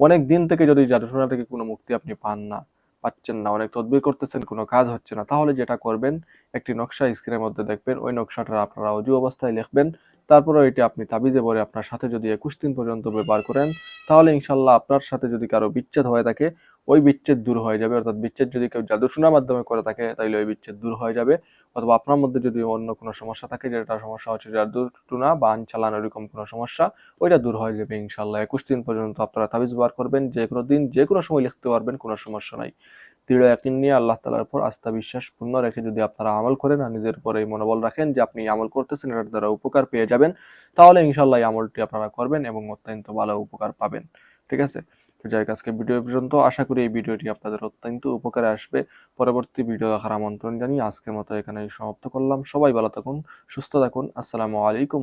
অনেক দিন থেকে যদি জাদুটোনা থেকে কোনো মুক্তি আপনি পান না, পাচ্ছেন না, অনেক তদবির করতেছেন, কোনো কাজ হচ্ছে না, তাহলে যেটা করবেন, একটি নকশা স্ক্রিনের মধ্যে দেখবেন, ওই নকশাটা আপনারা অজু অবস্থায় লিখবেন তারপরে এটি আপনি তাবিজে ভরে আপনার সাথে যদি একুশ দিন পর্যন্ত ব্যবহার করেন, তাহলে ইনশাল্লাহ আপনার সাথে যদি কারও বিচ্ছেদ হয়ে থাকে, ওই বিচ্ছেদ দূর হয়ে যাবে। অর্থাৎ বিচ্ছেদ যদি কেউ জাদুশোনার মাধ্যমে করে থাকে তাহলে ওই বিচ্ছেদ দূর হয়ে যাবে। অথবা আপনার মধ্যে যদি অন্য কোনো সমস্যা থাকে, যেটা সমস্যা হচ্ছে জাদুটুনা বা আইন চালানো, এরকম কোনো সমস্যা, ওইটা দূর হয়ে যাবে ইনশাল্লাহ। একুশ দিন পর্যন্ত আপনারা তাবিজ ব্যবহার করবেন যে কোনো দিন যে কোনো সময় লিখতে পারবেন, কোনো সমস্যা নাই। দৃঢ় একদিন নিয়ে আল্লাহ তালার উপর আস্থা বিশ্বাস পূর্ণ রেখে যদি আপনারা আমল করেন আর নিজের উপর মনোবল রাখেন যে আপনি আমল করতেছেন, এটার দ্বারা উপকার পেয়ে যাবেন, তাহলে ইনশাল্লাহ আমলটি আপনারা করবেন এবং অত্যন্ত ভালো উপকার পাবেন। ঠিক আছে? তো যাই আজকে ভিডিও পর্যন্ত। আশা করি এই ভিডিওটি আপনাদের অত্যন্ত উপকারে আসবে। পরবর্তী ভিডিও দেখার আমন্ত্রণ জানিয়ে আজকের মতো এখানে সমাপ্ত করলাম। সবাই ভালো থাকুন, সুস্থ থাকুন। আসসালামু আলাইকুম